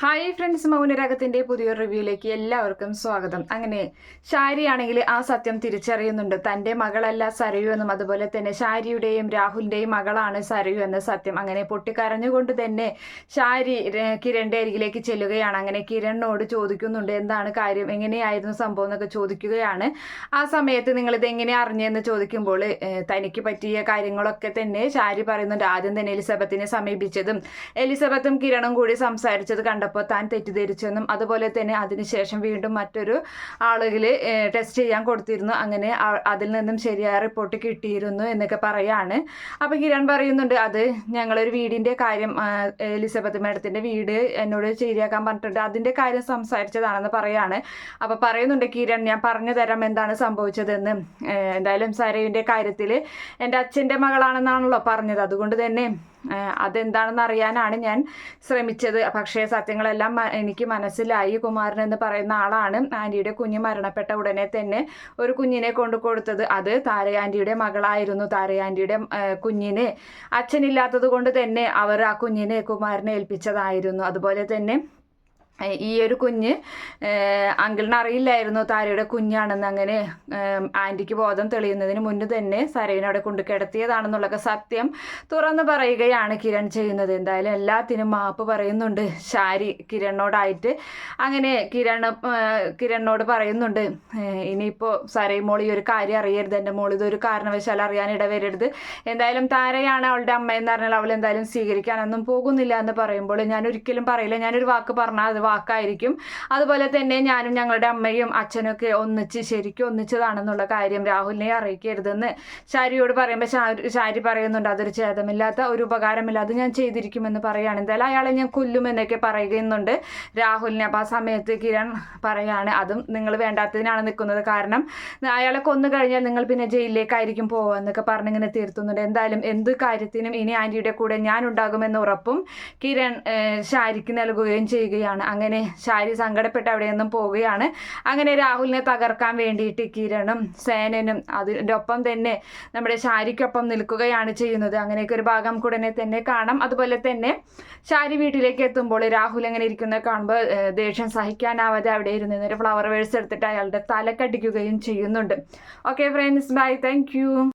Hi friends മൗനരാഗത്തിന്റെ പുതിയൊരു റിവ്യൂയിലേക്ക് എല്ലാവർക്കും സ്വാഗതം. അങ്ങനെ ഷാരിയാണെങ്കിൽ ആ സത്യം തിരിച്ചറിയുന്നുണ്ട്. തന്റെ മകളല്ല സരയു എന്നും അതുപോലെ തന്നെ ഷാരിയുടെയും രാഹുലിന്റെയും മകളാണ് സരയു എന്ന സത്യം. അങ്ങനെ പൊട്ടിക്കരഞ്ഞുകൊണ്ട് തന്നെ ഷാരി ര- കിരണിന്റെ അരികിലേക്ക് ചെല്ലുകയാണ്. അങ്ങനെ കിരണിനോട് ചോദിക്കുന്നുണ്ട് എന്താണ് കാര്യം? എങ്ങനെയായിരുന്നു സംഭവം? എന്നൊക്കെ ചോദിക്കുകയാണ്. ആ സമയത്ത് നിങ്ങൾ ഇത് എങ്ങനെ അറിഞ്ഞെന്ന് ചോദിക്കുമ്പോൾ തനിക്ക് പറ്റിയ കാര്യങ്ങളൊക്കെ തന്നെ ഷാരി പറയുന്നുണ്ട്. ആദ്യം തന്നെ എലിസബത്തിനെ സമീപിച്ചതും എലിസബത്തും കിരണും കൂടി സംസാരിച്ചത് കണ്ടപ്പോൾ താൻ തെറ്റിദ്ധരിച്ചെന്നും അതുപോലെ തന്നെ അതിനുശേഷം വീണ്ടും മറ്റൊരു ആളുകൾ ടെസ്റ്റ് ചെയ്യാൻ കൊടുത്തിരുന്നു. അങ്ങനെ അതിൽ നിന്നും ശരിയായ റിപ്പോർട്ട് കിട്ടിയിരുന്നു എന്നൊക്കെ പറയാണ്. അപ്പോൾ കിരൺ പറയുന്നുണ്ട് അത് ഞങ്ങളൊരു വീടിന്റെ കാര്യം എലിസബത്ത് മേഡത്തിന്റെ വീട് എന്നോട് ശരിയാക്കാൻ പറഞ്ഞിട്ടുണ്ട്. അതിന്റെ കാര്യം സംസാരിച്ചതാണെന്ന് പറയാണ്. അപ്പോൾ പറയുന്നുണ്ട് കിരൺ ഞാൻ പറഞ്ഞു തരാം എന്താണ് സംഭവിച്ചതെന്ന്. എന്തായാലും സരയുവിന്റെ കാര്യത്തിൽ എന്റെ അച്ഛന്റെ മകളാണെന്നാണല്ലോ പറഞ്ഞത്. അതുകൊണ്ട് തന്നെ അതെന്താണെന്ന് അറിയാനാണ് ഞാൻ ശ്രമിച്ചത്. പക്ഷേ സത്യങ്ങളെല്ലാം എനിക്ക് മനസ്സിലായി. കുമാരൻ എന്ന് പറയുന്ന ആളാണ് ആന്റിയുടെ കുഞ്ഞ് മരണപ്പെട്ട ഉടനെ തന്നെ ഒരു കുഞ്ഞിനെ കൊണ്ടു കൊടുത്തത്. അത് താരയാന്റിയുടെ മകളായിരുന്നു. താരയാന്റിയുടെ കുഞ്ഞിനെ അച്ഛനില്ലാത്തത് കൊണ്ട് തന്നെ അവർ ആ കുഞ്ഞിനെ കുമാരനെ ഏൽപ്പിച്ചതായിരുന്നു. അതുപോലെ തന്നെ ഈ ഒരു കുഞ്ഞ് അങ്കിളിന് അറിയില്ലായിരുന്നു താരയുടെ കുഞ്ഞാണെന്ന്. അങ്ങനെ ആന്റിക്ക് ബോധം തെളിയുന്നതിന് മുന്നേ തന്നെ സരവിനെ അവിടെ കൊണ്ട് കിടത്തിയതാണെന്നുള്ളൊക്കെ സത്യം തുറന്നു പറയുകയാണ് കിരൺ ചെയ്യുന്നത്. എന്തായാലും എല്ലാത്തിനും മാപ്പ് പറയുന്നുണ്ട് ശാരി കിരണിനോടായിട്ട്. അങ്ങനെ കിരൺ കിരണിനോട് പറയുന്നുണ്ട് ഇനിയിപ്പോൾ സരയും മോൾ ഈ ഒരു കാര്യം അറിയരുത്. എന്റെ മോൾ ഇതൊരു കാരണവശാൽ അറിയാൻ ഇടവരരുത്. എന്തായാലും താരയാണ് അവളുടെ അമ്മയെന്ന് പറഞ്ഞാൽ അവൾ എന്തായാലും സ്വീകരിക്കാനൊന്നും പോകുന്നില്ല എന്ന് പറയുമ്പോൾ ഞാൻ ഒരിക്കലും പറയില്ല. ഞാനൊരു വാക്ക് പറഞ്ഞാൽ അത് വാക്കായിരിക്കും. അതുപോലെ തന്നെ ഞാനും ഞങ്ങളുടെ അമ്മയും അച്ഛനൊക്കെ ഒന്നിച്ച് ശരിക്കും ഒന്നിച്ചതാണെന്നുള്ള കാര്യം രാഹുലിനെ അറിയിക്കരുതെന്ന് ഷാരിയോട് പറയുമ്പോൾ ഷാരി പറയുന്നുണ്ട്. അതൊരു ഛേദമില്ലാത്ത ഒരു ഉപകാരമില്ല. അത് ഞാൻ ചെയ്തിരിക്കുമെന്ന് പറയുകയാണ്. എന്തായാലും അയാളെ ഞാൻ കൊല്ലുമെന്നൊക്കെ പറയുന്നുണ്ട്. രാഹുലിനെ അപ്പോൾ ആ സമയത്ത് കിരൺ പറയാണ് അതും നിങ്ങൾ വേണ്ടാത്തതിനാണ് നിൽക്കുന്നത്. കാരണം അയാളെ കൊന്നു കഴിഞ്ഞാൽ നിങ്ങൾ പിന്നെ ജയിലിലേക്കായിരിക്കും പോകുക എന്നൊക്കെ പറഞ്ഞിങ്ങനെ തീർത്തുന്നുണ്ട് എന്തായാലും എന്ത് കാര്യത്തിനും ഇനി ആന്റിയുടെ കൂടെ ഞാൻ ഉണ്ടാകുമെന്ന് ഉറപ്പും കിരൺ ശാരിക്ക് നൽകുകയും ചെയ്യുകയാണ്. അങ്ങനെ ഷാരി സങ്കടപ്പെട്ട് അവിടെ നിന്നും പോവുകയാണ്. അങ്ങനെ രാഹുലിനെ തകർക്കാൻ വേണ്ടിയിട്ട് കിരണും സേനനും അതിന്റെ ഒപ്പം തന്നെ നമ്മുടെ ഷാരിക്കൊപ്പം നിൽക്കുകയാണ് ചെയ്യുന്നത്. അങ്ങനെയൊക്കെ ഒരു ഭാഗം ഉടനെ തന്നെ കാണാം. അതുപോലെ തന്നെ ഷാരി വീട്ടിലേക്ക് എത്തുമ്പോൾ രാഹുൽ അങ്ങനെ ഇരിക്കുന്നത് കാണുമ്പോൾ ദേഷ്യം സഹിക്കാനാവാതെ അവിടെ ഇരുന്ന് നേരെ ഫ്ലവർ വേഴ്സ് എടുത്തിട്ട് അയാളുടെ തലക്കടിക്കുകയും ചെയ്യുന്നുണ്ട്. Okay friends bye thank